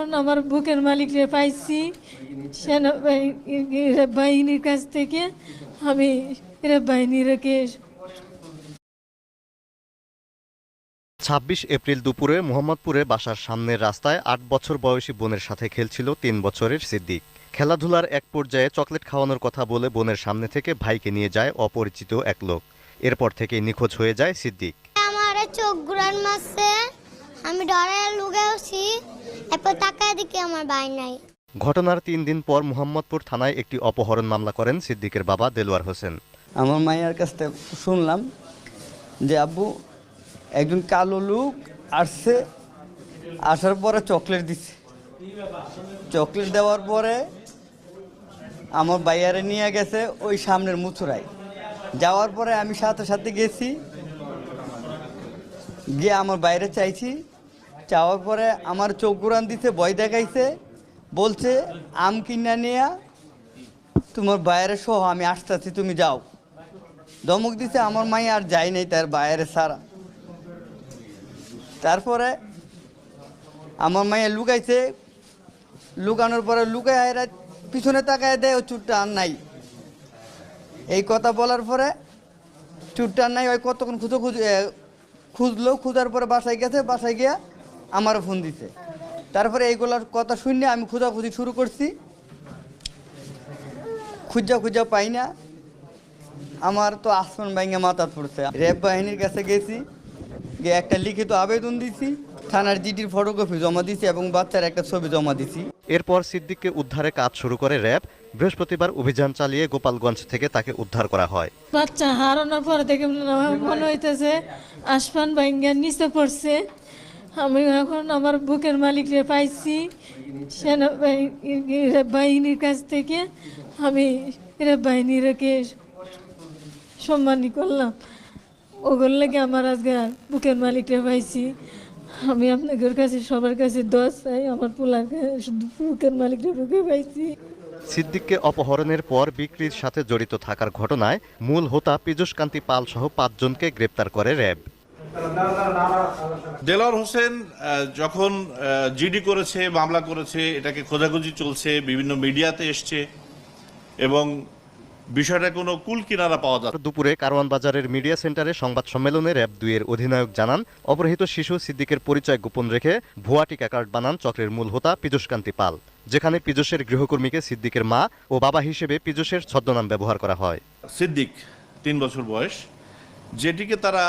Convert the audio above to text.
এখন আমার বুকের মালিকরে পাইছি। সেনাবাহিনীর কাছ থেকে আমি এরা বাহিনীরকে ছাব্বিশ এপ্রিল দুপুরে মোহাম্মদপুরে বাসার সামনের রাস্তায় আট বছর বয়সী বোনের সাথে খেলছিল তিন বছরের সিদ্দিক। খেলাধুলার এক পর্যায়ে চকলেট খাওয়ানোর কথা বলে বোনের সামনে থেকে ভাইকে নিয়ে যায় অপরিচিত এক লোক। এরপর থেকে নিখোঁজ হয়ে যায় সিদ্দিক। আমার চোখ আমি ডরে লুগেছি এরপর তাকায় দেখি আমার ভাই নাই। ঘটনার তিন দিন পর মোহাম্মদপুর থানায় একটি অপহরণ মামলা করেন সিদ্দিকের বাবা দেলোয়ার হোসেন। আমার মায়ের কাছ থেকে শুনলাম যে আব্বু একজন কালো লোক আসছে আসার পরে চকলেট দিচ্ছে। চকলেট দেওয়ার পরে আমার বাইয়ারে নিয়ে গেছে ওই সামনের মুচুরায় যাওয়ার পরে আমি সাথে সাথে গেছি গিয়ে আমার বাইরে চাইছি চাওয়ার পরে আমার চোখ ঘুরান দিছে, ভয় দেখাইছে, বলছে, আম কিনা নিয়ে তোমার বাইরে সহ আমি আসতেছি, তুমি যাও। ধমক দিছে, আমার মাই আর যাই নাই তার বাইরে সারা তারপরে আমার মাইয়া লুকাইছে, লুকানোর পরে লুকায় পিছনে তাকায় দেয়, ও চুটটা আর নাই। এই কথা বলার পরে চুটটা আর নাই, ওই কতক্ষণ খুঁজো খুঁজ খুঁজলো, খুঁজার পরে বাসায় গেছে, বাসায় গিয়া আমারও ফোন দিছে। তারপরে এইগুলোর কথা শুনে আমি খোঁজাখুঁজি শুরু করছি। খুঁজা খুঁজা পাই না। আমার তো আসমান ব্যাঙ্গে মাথা পড়ছে। র্যাব বাহিনীর কাছে গেছি গিয়ে একটা লিখিত আবেদন দিছি থানার জিডির ফটোকপি জমা দিছি এবং বাচ্চার একটা ছবি জমা দিছি। এরপর সিদ্দিককে উদ্ধারে কাজ শুরু করে র্যাব। বৃহস্পতিবার অভিযান চালিয়ে গোপালগঞ্জ থেকে তাকে উদ্ধার করা হয়। বাচ্চা হারানোর পর থেকে মনে হইতেছে আসমান ভাঙ্গা নিচে পড়ছে। আমি এখন আমার বুকের মালিকরে পাইছি বাহিনীর কাছ থেকে। আমি এরা বাহিনীরকে সম্মানী করলাম। ওগুলো লাগে আমার আজকে বুকের মালিকরে পাইছি। আমি আপনাদের কাছে, সবার কাছে দশ চাই, আমার পোলার বুকের মালিকরে বুকে পাইছি। সিদ্দিককে অপহরণের পর বিক্রির সাথে জড়িত থাকার ঘটনায় মূল হোতা পীযুষকান্তি পাল সহ পাঁচজনকে গ্রেপ্তার করে র্যাব। দেলোয়ার হোসেন যখন জিডি করেছে মামলা করেছে এটাকে খোঁজাখুঁজি চলছে বিভিন্ন মিডিয়াতে এসছে এবং বিষয়টা কোনো কুল কিনারা পাওয়া যাচ্ছে দুপুরে কারওয়ান বাজারের মিডিয়া সেন্টারে সংবাদ সম্মেলনে র্যাব দুইয়ের অধিনায়ক জানান অপহৃত শিশু সিদ্দিকের পরিচয় গোপন রেখে ভুয়া টিকা কার্ড বানান চক্রের মূল হোতা পীযুষকান্তি পাল যেখানে পীযুষের গৃহকর্মীকে সিদ্দিকের মা ও বাবা হিসেবে পীযুষের ছদ্মনাম ব্যবহার করা হয়। সিদ্দিক তিন বছর বয়স যেটিকে তারা